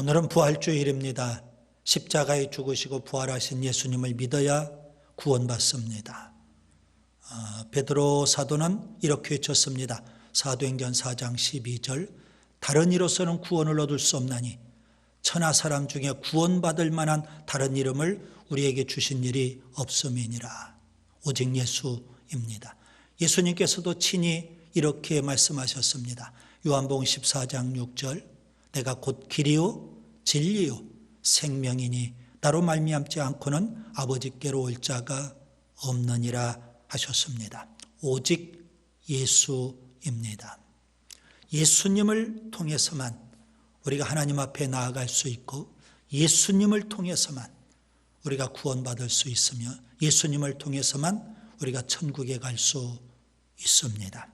오늘은 부활주일입니다. 십자가에 죽으시고 부활하신 예수님을 믿어야 구원받습니다. 아, 베드로 사도는 이렇게 외쳤습니다. 사도행전 4장 12절 다른 이로서는 구원을 얻을 수 없나니 천하 사람 중에 구원받을 만한 다른 이름을 우리에게 주신 일이 없음이니라. 오직 예수입니다. 예수님께서도 친히 이렇게 말씀하셨습니다. 요한복음 14장 6절 내가 곧 길이요 진리요 생명이니 나로 말미암지 않고는 아버지께로 올 자가 없느니라 하셨습니다. 오직 예수입니다. 예수님을 통해서만 우리가 하나님 앞에 나아갈 수 있고 예수님을 통해서만 우리가 구원받을 수 있으며 예수님을 통해서만 우리가 천국에 갈 수 있습니다.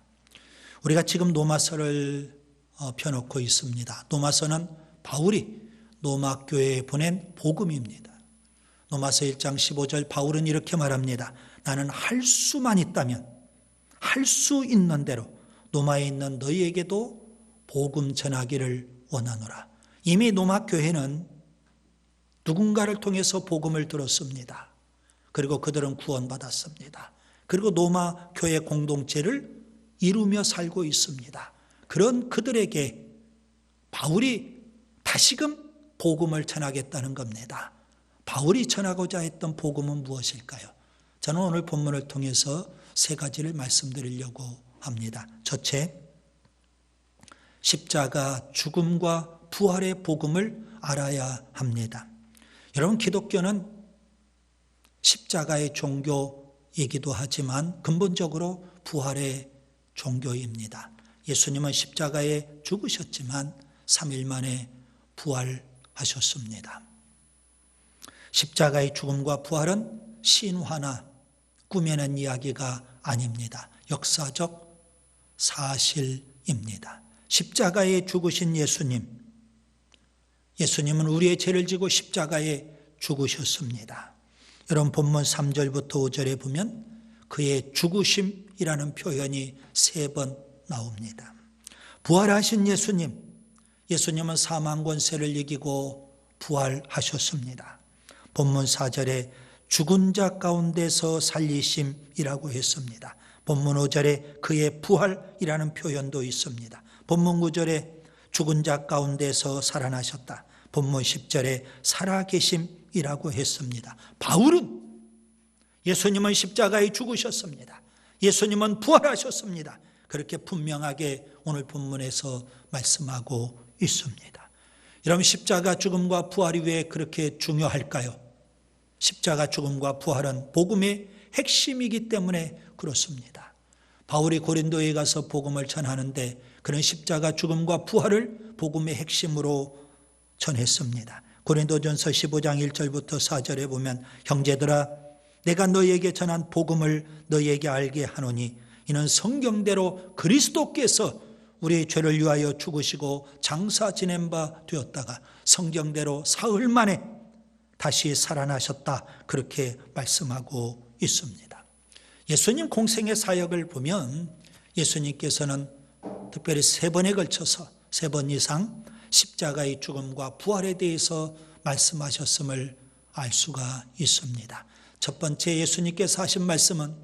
우리가 지금 노마서를 어, 펴놓고 있습니다. 노마서는 바울이 노마 교회에 보낸 복음입니다. 노마서 1장 15절 바울은 이렇게 말합니다. 나는 할 수만 있다면 할 수 있는 대로 노마에 있는 너희에게도 복음 전하기를 원하노라. 이미 노마 교회는 누군가를 통해서 복음을 들었습니다. 그리고 그들은 구원받았습니다. 그리고 노마 교회 공동체를 이루며 살고 있습니다. 그런 그들에게 바울이 다시금 복음을 전하겠다는 겁니다. 바울이 전하고자 했던 복음은 무엇일까요? 저는 오늘 본문을 통해서 세 가지를 말씀드리려고 합니다. 첫째, 십자가 죽음과 부활의 복음을 알아야 합니다. 여러분, 기독교는 십자가의 종교이기도 하지만 근본적으로 부활의 종교입니다. 예수님은 십자가에 죽으셨지만 3일 만에 부활 하셨습니다. 십자가의 죽음과 부활은 신화나 꾸며낸 이야기가 아닙니다. 역사적 사실입니다. 십자가에 죽으신 예수님, 예수님은 우리의 죄를 지고 십자가에 죽으셨습니다. 여러분 본문 3절부터 5절에 보면 그의 죽으심이라는 표현이 세 번 나옵니다. 부활하신 예수님, 예수님은 사망 권세를 이기고 부활하셨습니다. 본문 4절에 죽은 자 가운데서 살리심이라고 했습니다. 본문 5절에 그의 부활이라는 표현도 있습니다. 본문 9절에 죽은 자 가운데서 살아나셨다. 본문 10절에 살아계심이라고 했습니다. 바울은 예수님은 십자가에 죽으셨습니다. 예수님은 부활하셨습니다. 그렇게 분명하게 오늘 본문에서 말씀하고 있습니다. 여러분 십자가 죽음과 부활이 왜 그렇게 중요할까요? 십자가 죽음과 부활은 복음의 핵심이기 때문에 그렇습니다. 바울이 고린도에 가서 복음을 전하는데 그런 십자가 죽음과 부활을 복음의 핵심으로 전했습니다. 고린도전서 15장 1절부터 4절에 보면 형제들아 내가 너희에게 전한 복음을 너희에게 알게 하노니 이는 성경대로 그리스도께서 우리의 죄를 위하여 죽으시고 장사 지낸 바 되었다가 성경대로 사흘 만에 다시 살아나셨다. 그렇게 말씀하고 있습니다. 예수님 공생의 사역을 보면 예수님께서는 특별히 세 번에 걸쳐서 세 번 이상 십자가의 죽음과 부활에 대해서 말씀하셨음을 알 수가 있습니다. 첫 번째 예수님께서 하신 말씀은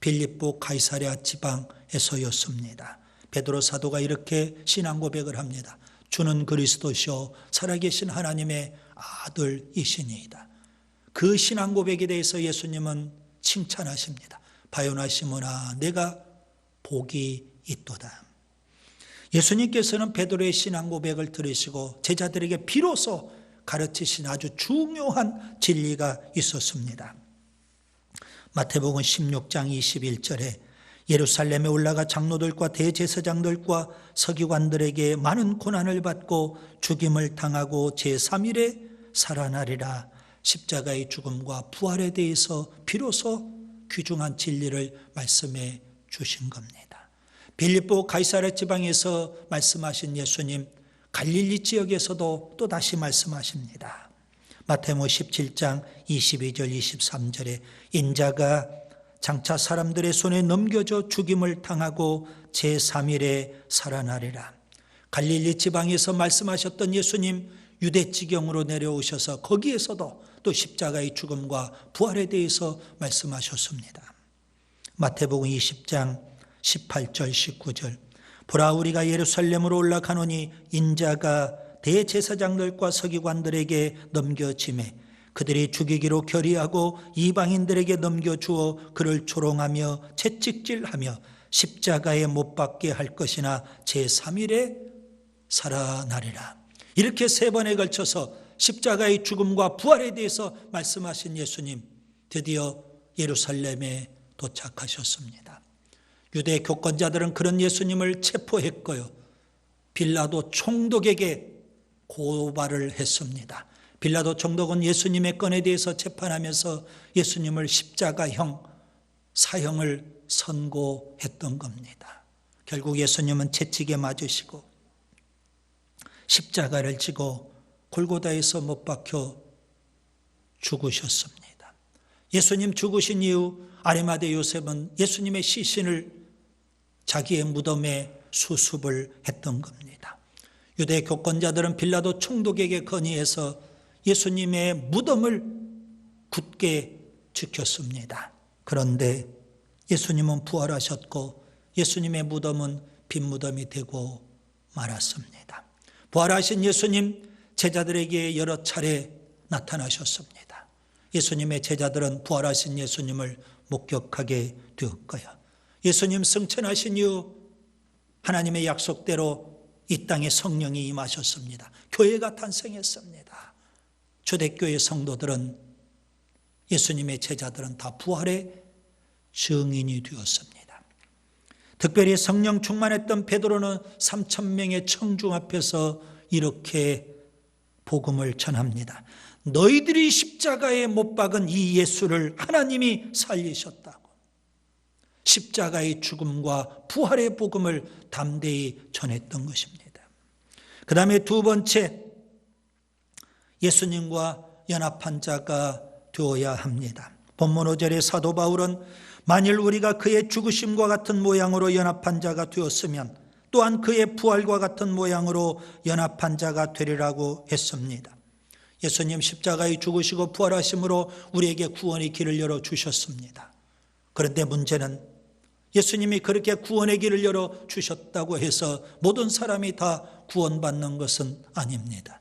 빌립보 가이사랴 지방에서였습니다. 베드로 사도가 이렇게 신앙 고백을 합니다. 주는 그리스도시요 살아계신 하나님의 아들이시니이다. 그 신앙 고백에 대해서 예수님은 칭찬하십니다. 바요나 시모나 내가 복이 있도다. 예수님께서는 베드로의 신앙 고백을 들으시고 제자들에게 비로소 가르치신 아주 중요한 진리가 있었습니다. 마태복음 16장 21절에 예루살렘에 올라가 장로들과 대제사장들과 서기관들에게 많은 고난을 받고 죽임을 당하고 제3일에 살아나리라 십자가의 죽음과 부활에 대해서 비로소 귀중한 진리를 말씀해 주신 겁니다. 빌립보 가이사랴 지방에서 말씀하신 예수님 갈릴리 지역에서도 또 다시 말씀하십니다. 마태모 17장 22절 23절에 인자가 장차 사람들의 손에 넘겨져 죽임을 당하고 제3일에 살아나리라. 갈릴리 지방에서 말씀하셨던 예수님 유대 지경으로 내려오셔서 거기에서도 또 십자가의 죽음과 부활에 대해서 말씀하셨습니다. 마태복음 20장 18절 19절 보라 우리가 예루살렘으로 올라가노니 인자가 대제사장들과 서기관들에게 넘겨짐에 그들이 죽이기로 결의하고 이방인들에게 넘겨주어 그를 조롱하며 채찍질하며 십자가에 못 박게 할 것이나 제3일에 살아나리라. 이렇게 세 번에 걸쳐서 십자가의 죽음과 부활에 대해서 말씀하신 예수님 드디어 예루살렘에 도착하셨습니다. 유대 교권자들은 그런 예수님을 체포했고요. 빌라도 총독에게 고발을 했습니다. 빌라도 총독은 예수님의 건에 대해서 재판하면서 예수님을 십자가형 사형을 선고했던 겁니다. 결국 예수님은 채찍에 맞으시고 십자가를 지고 골고다에서 못 박혀 죽으셨습니다. 예수님 죽으신 이후 아리마대 요셉은 예수님의 시신을 자기의 무덤에 수습을 했던 겁니다. 유대 교권자들은 빌라도 총독에게 건의해서 예수님의 무덤을 굳게 지켰습니다. 그런데 예수님은 부활하셨고 예수님의 무덤은 빈 무덤이 되고 말았습니다. 부활하신 예수님 제자들에게 여러 차례 나타나셨습니다. 예수님의 제자들은 부활하신 예수님을 목격하게 되었고요. 예수님 승천하신 이후 하나님의 약속대로 이 땅에 성령이 임하셨습니다. 교회가 탄생했습니다. 초대교회 성도들은 예수님의 제자들은 다 부활의 증인이 되었습니다. 특별히 성령 충만했던 베드로는 3천 명의 청중 앞에서 이렇게 복음을 전합니다. 너희들이 십자가에 못 박은 이 예수를 하나님이 살리셨다고. 십자가의 죽음과 부활의 복음을 담대히 전했던 것입니다. 그 다음에 두 번째, 예수님과 연합한 자가 되어야 합니다. 본문 5절의 사도 바울은 만일 우리가 그의 죽으심과 같은 모양으로 연합한 자가 되었으면 또한 그의 부활과 같은 모양으로 연합한 자가 되리라고 했습니다. 예수님 십자가에 죽으시고 부활하심으로 우리에게 구원의 길을 열어 주셨습니다. 그런데 문제는 예수님이 그렇게 구원의 길을 열어 주셨다고 해서 모든 사람이 다 구원받는 것은 아닙니다.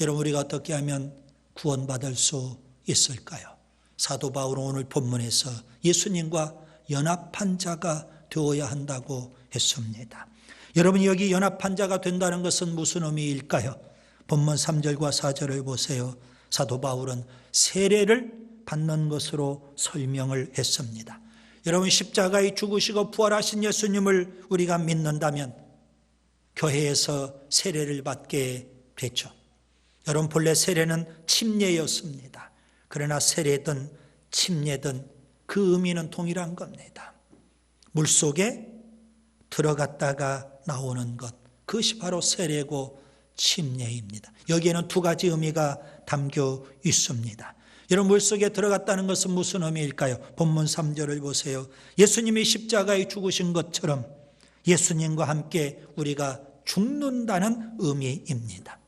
여러분 우리가 어떻게 하면 구원받을 수 있을까요? 사도 바울은 오늘 본문에서 예수님과 연합한 자가 되어야 한다고 했습니다. 여러분 여기 연합한 자가 된다는 것은 무슨 의미일까요? 본문 3절과 4절을 보세요. 사도 바울은 세례를 받는 것으로 설명을 했습니다. 여러분 십자가에 죽으시고 부활하신 예수님을 우리가 믿는다면 교회에서 세례를 받게 됐죠. 여러분 본래 세례는 침례였습니다. 그러나 세례든 침례든 그 의미는 동일한 겁니다. 물 속에 들어갔다가 나오는 것. 그것이 바로 세례고 침례입니다. 여기에는 두 가지 의미가 담겨 있습니다. 여러분 물속에 들어갔다는 것은 무슨 의미일까요? 본문 3절을 보세요. 예수님이 십자가에 죽으신 것처럼 예수님과 함께 우리가 죽는다는 의미입니다.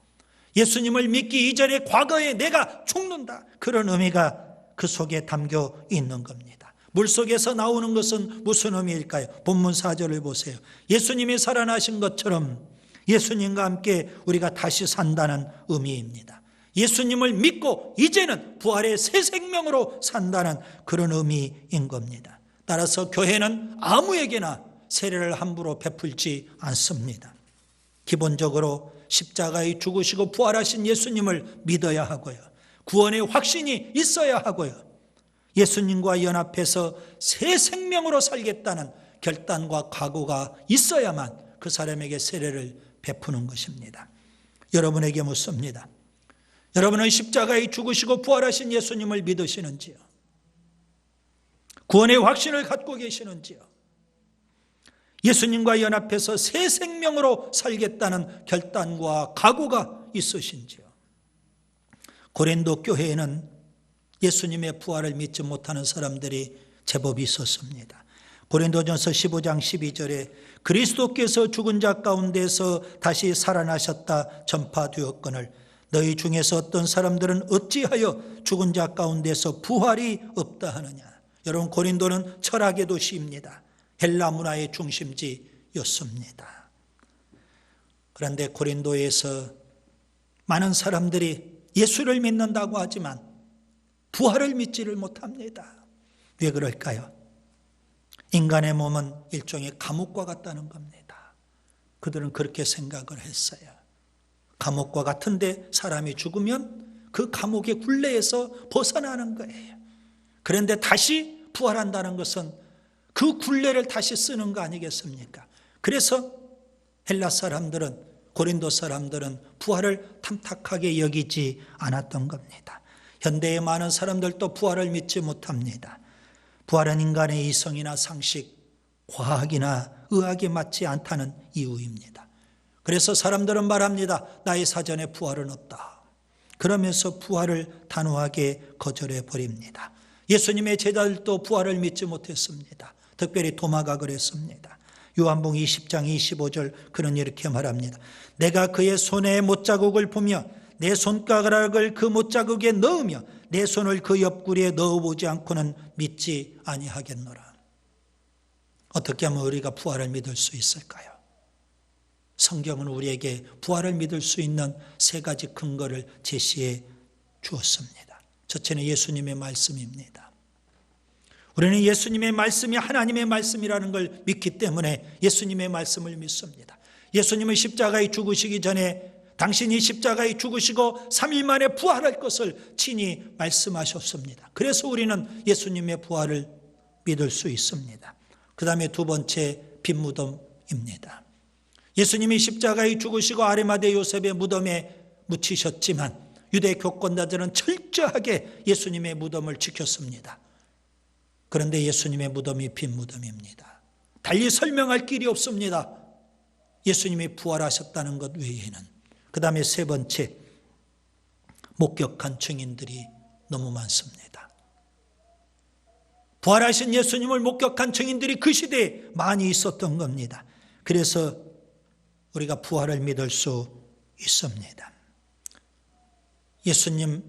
예수님을 믿기 이전에 과거에 내가 죽는다. 그런 의미가 그 속에 담겨 있는 겁니다. 물 속에서 나오는 것은 무슨 의미일까요? 본문 4절을 보세요. 예수님이 살아나신 것처럼 예수님과 함께 우리가 다시 산다는 의미입니다. 예수님을 믿고 이제는 부활의 새 생명으로 산다는 그런 의미인 겁니다. 따라서 교회는 아무에게나 세례를 함부로 베풀지 않습니다. 기본적으로 십자가에 죽으시고 부활하신 예수님을 믿어야 하고요. 구원의 확신이 있어야 하고요. 예수님과 연합해서 새 생명으로 살겠다는 결단과 각오가 있어야만 그 사람에게 세례를 베푸는 것입니다. 여러분에게 묻습니다. 여러분은 십자가에 죽으시고 부활하신 예수님을 믿으시는지요? 구원의 확신을 갖고 계시는지요? 예수님과 연합해서 새 생명으로 살겠다는 결단과 각오가 있으신지요? 고린도 교회에는 예수님의 부활을 믿지 못하는 사람들이 제법 있었습니다. 고린도전서 15장 12절에 그리스도께서 죽은 자 가운데서 다시 살아나셨다 전파되었거늘 너희 중에서 어떤 사람들은 어찌하여 죽은 자 가운데서 부활이 없다 하느냐. 여러분 고린도는 철학의 도시입니다. 헬라 문화의 중심지였습니다. 그런데 고린도에서 많은 사람들이 예수를 믿는다고 하지만 부활을 믿지를 못합니다. 왜 그럴까요? 인간의 몸은 일종의 감옥과 같다는 겁니다. 그들은 그렇게 생각을 했어요. 감옥과 같은데 사람이 죽으면 그 감옥의 굴레에서 벗어나는 거예요. 그런데 다시 부활한다는 것은 그 굴레를 다시 쓰는 거 아니겠습니까? 그래서 헬라 사람들은 고린도 사람들은 부활을 탐탁하게 여기지 않았던 겁니다. 현대의 많은 사람들도 부활을 믿지 못합니다. 부활은 인간의 이성이나 상식, 과학이나 의학에 맞지 않다는 이유입니다. 그래서 사람들은 말합니다. 나의 사전에 부활은 없다. 그러면서 부활을 단호하게 거절해 버립니다. 예수님의 제자들도 부활을 믿지 못했습니다. 특별히 도마가 그랬습니다. 요한복 20장 25절 그는 이렇게 말합니다. 내가 그의 손에 못자국을 보며 내 손가락을 그 못자국에 넣으며 내 손을 그 옆구리에 넣어보지 않고는 믿지 아니하겠노라. 어떻게 하면 우리가 부활을 믿을 수 있을까요? 성경은 우리에게 부활을 믿을 수 있는 세 가지 근거를 제시해 주었습니다. 첫째는 예수님의 말씀입니다. 우리는 예수님의 말씀이 하나님의 말씀이라는 걸 믿기 때문에 예수님의 말씀을 믿습니다. 예수님은 십자가에 죽으시기 전에 당신이 십자가에 죽으시고 3일 만에 부활할 것을 친히 말씀하셨습니다. 그래서 우리는 예수님의 부활을 믿을 수 있습니다. 그 다음에 두 번째 빈무덤입니다. 예수님이 십자가에 죽으시고 아레마대 요셉의 무덤에 묻히셨지만 유대 교권자들은 철저하게 예수님의 무덤을 지켰습니다. 그런데 예수님의 무덤이 빈 무덤입니다. 달리 설명할 길이 없습니다. 예수님이 부활하셨다는 것 외에는. 그 다음에 세 번째, 목격한 증인들이 너무 많습니다. 부활하신 예수님을 목격한 증인들이 그 시대에 많이 있었던 겁니다. 그래서 우리가 부활을 믿을 수 있습니다. 예수님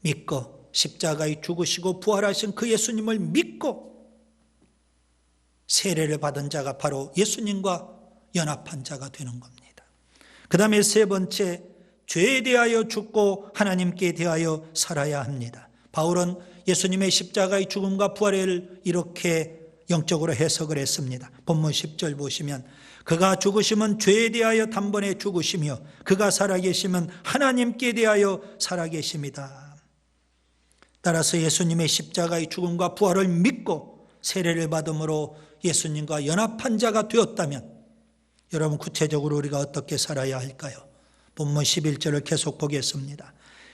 믿고 십자가에 죽으시고 부활하신 그 예수님을 믿고 세례를 받은 자가 바로 예수님과 연합한 자가 되는 겁니다. 그 다음에 세 번째, 죄에 대하여 죽고 하나님께 대하여 살아야 합니다. 바울은 예수님의 십자가의 죽음과 부활을 이렇게 영적으로 해석을 했습니다. 본문 10절 보시면 그가 죽으시면 죄에 대하여 단번에 죽으시며 그가 살아계시면 하나님께 대하여 살아계십니다. 따라서 예수님의 십자가의 죽음과 부활을 믿고 세례를 받음으로 예수님과 연합한 자가 되었다면 여러분 구체적으로 우리가 어떻게 살아야 할까요? 본문 11절을 계속 보겠습니다.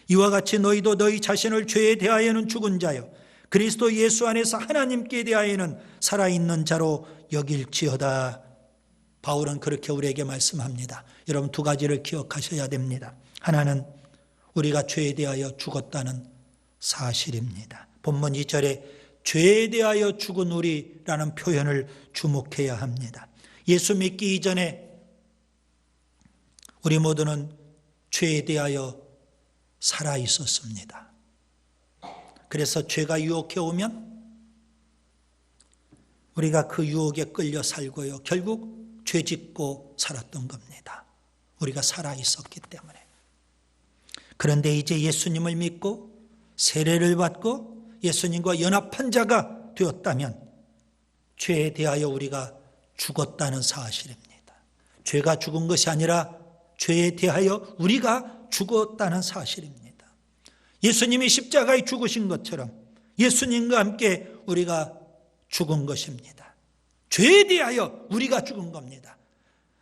이와 같이 너희도 너희 자신을 죄에 대하여는 죽은 자요 그리스도 예수 안에서 하나님께 대하여는 살아있는 자로 여길지어다. 바울은 그렇게 우리에게 말씀합니다. 여러분 두 가지를 기억하셔야 됩니다. 하나는 우리가 죄에 대하여 죽었다는 사실입니다. 본문 2절에 죄에 대하여 죽은 우리라는 표현을 주목해야 합니다. 예수 믿기 이전에 우리 모두는 죄에 대하여 살아 있었습니다. 그래서 죄가 유혹해 오면 우리가 그 유혹에 끌려 살고요. 결국 죄 짓고 살았던 겁니다. 우리가 살아 있었기 때문에. 그런데 이제 예수님을 믿고 세례를 받고 예수님과 연합한 자가 되었다면 죄에 대하여 우리가 죽었다는 사실입니다. 죄가 죽은 것이 아니라 죄에 대하여 우리가 죽었다는 사실입니다. 예수님이 십자가에 죽으신 것처럼 예수님과 함께 우리가 죽은 것입니다. 죄에 대하여 우리가 죽은 겁니다.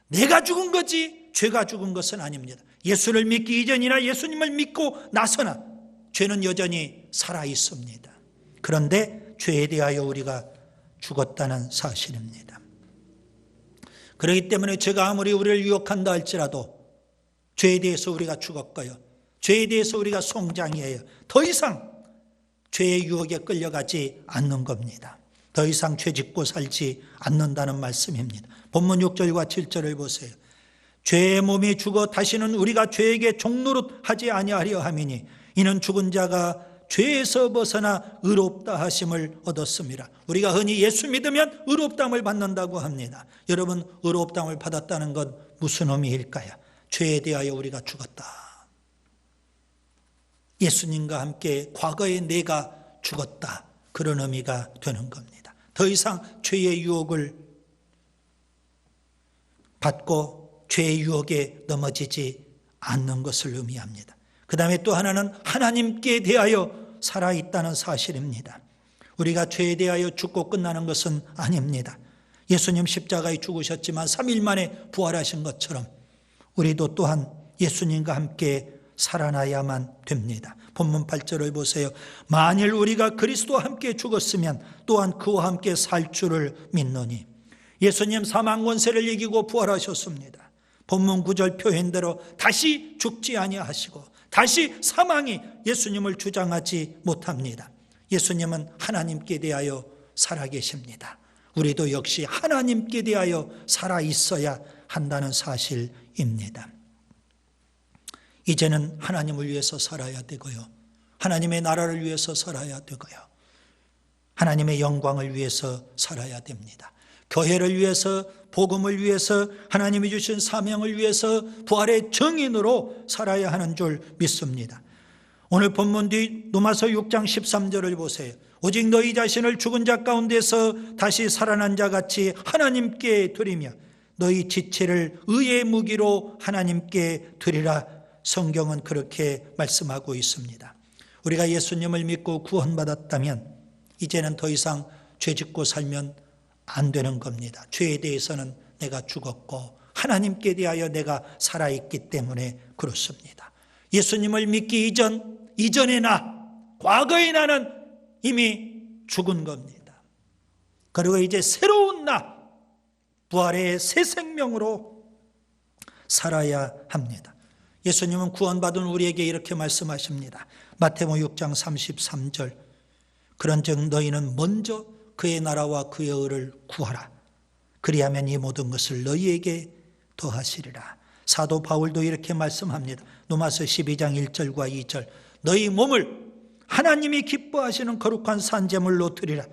내가 죽은 거지 죄가 죽은 것은 아닙니다. 예수를 믿기 이전이나 예수님을 믿고 나서나 죄는 여전히 살아 있습니다. 그런데 죄에 대하여 우리가 죽었다는 사실입니다. 그렇기 때문에 죄가 아무리 우리를 유혹한다 할지라도 죄에 대해서 우리가 죽었고요. 죄에 대해서 우리가 송장이에요. 더 이상 죄의 유혹에 끌려가지 않는 겁니다. 더 이상 죄 짓고 살지 않는다는 말씀입니다. 본문 6절과 7절을 보세요. 죄의 몸이 죽어 다시는 우리가 죄에게 종노릇 하지 아니하려 함이니 이는 죽은 자가 죄에서 벗어나 의롭다 하심을 얻었습니다. 우리가 흔히 예수 믿으면 의롭담을 받는다고 합니다. 여러분 의롭담을 받았다는 건 무슨 의미일까요? 죄에 대하여 우리가 죽었다. 예수님과 함께 과거에 내가 죽었다. 그런 의미가 되는 겁니다. 더 이상 죄의 유혹을 받고 죄의 유혹에 넘어지지 않는 것을 의미합니다. 그 다음에 또 하나는 하나님께 대하여 살아있다는 사실입니다. 우리가 죄에 대하여 죽고 끝나는 것은 아닙니다. 예수님 십자가에 죽으셨지만 3일 만에 부활하신 것처럼 우리도 또한 예수님과 함께 살아나야만 됩니다. 본문 8절을 보세요. 만일 우리가 그리스도와 함께 죽었으면 또한 그와 함께 살 줄을 믿노니 예수님 사망 권세를 이기고 부활하셨습니다. 본문 9절 표현대로 다시 죽지 아니하시고 다시 사망이 예수님을 주장하지 못합니다. 예수님은 하나님께 대하여 살아계십니다. 우리도 역시 하나님께 대하여 살아 있어야 한다는 사실입니다. 이제는 하나님을 위해서 살아야 되고요. 하나님의 나라를 위해서 살아야 되고요. 하나님의 영광을 위해서 살아야 됩니다. 교회를 위해서, 복음을 위해서, 하나님이 주신 사명을 위해서 부활의 정인으로 살아야 하는 줄 믿습니다. 오늘 본문 뒤 로마서 6장 13절을 보세요. 오직 너희 자신을 죽은 자 가운데서 다시 살아난 자 같이 하나님께 드리며 너희 지체를 의의 무기로 하나님께 드리라. 성경은 그렇게 말씀하고 있습니다. 우리가 예수님을 믿고 구원받았다면 이제는 더 이상 죄 짓고 살면 안 되는 겁니다. 죄에 대해서는 내가 죽었고 하나님께 대하여 내가 살아있기 때문에 그렇습니다. 예수님을 믿기 이전, 이전의 나, 과거의 나는 이미 죽은 겁니다. 그리고 이제 새로운 나, 부활의 새 생명으로 살아야 합니다. 예수님은 구원받은 우리에게 이렇게 말씀하십니다. 마태복 6장 33절. 그런즉 너희는 먼저 그의 나라와 그의 의를 구하라. 그리하면 이 모든 것을 너희에게 더하시리라. 사도 바울도 이렇게 말씀합니다. 로마서 12장 1절과 2절. 너희 몸을 하나님이 기뻐하시는 거룩한 산재물로 드리라.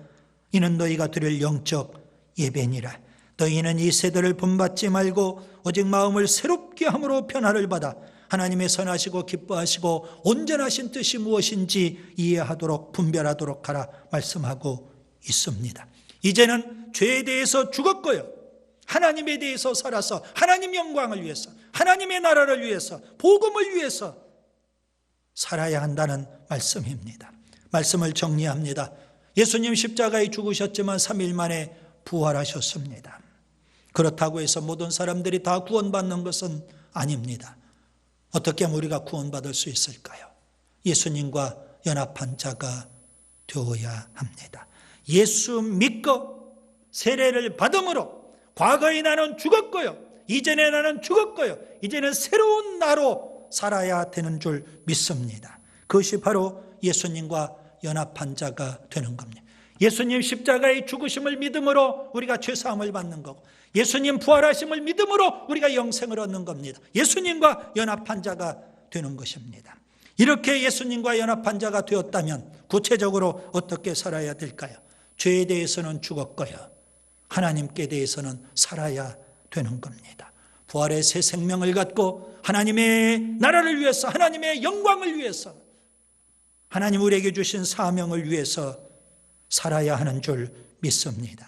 이는 너희가 드릴 영적 예배니라. 너희는 이 세대를 본받지 말고 오직 마음을 새롭게 함으로 변화를 받아 하나님의 선하시고 기뻐하시고 온전하신 뜻이 무엇인지 이해하도록 분별하도록 하라 말씀하고 있습니다. 이제는 죄에 대해서 죽었고요. 하나님에 대해서 살아서 하나님 영광을 위해서 하나님의 나라를 위해서 복음을 위해서 살아야 한다는 말씀입니다. 말씀을 정리합니다. 예수님 십자가에 죽으셨지만 3일 만에 부활하셨습니다. 그렇다고 해서 모든 사람들이 다 구원받는 것은 아닙니다. 어떻게 우리가 구원받을 수 있을까요? 예수님과 연합한 자가 되어야 합니다. 예수 믿고 세례를 받음으로 과거의 나는 죽었고요. 이전의 나는 죽었고요. 이제는 새로운 나로 살아야 되는 줄 믿습니다. 그것이 바로 예수님과 연합한 자가 되는 겁니다. 예수님 십자가의 죽으심을 믿음으로 우리가 죄사함을 받는 거고 예수님 부활하심을 믿음으로 우리가 영생을 얻는 겁니다. 예수님과 연합한 자가 되는 것입니다. 이렇게 예수님과 연합한 자가 되었다면 구체적으로 어떻게 살아야 될까요? 죄에 대해서는 죽었고요. 하나님께 대해서는 살아야 되는 겁니다. 부활의 새 생명을 갖고 하나님의 나라를 위해서 하나님의 영광을 위해서 하나님 우리에게 주신 사명을 위해서 살아야 하는 줄 믿습니다.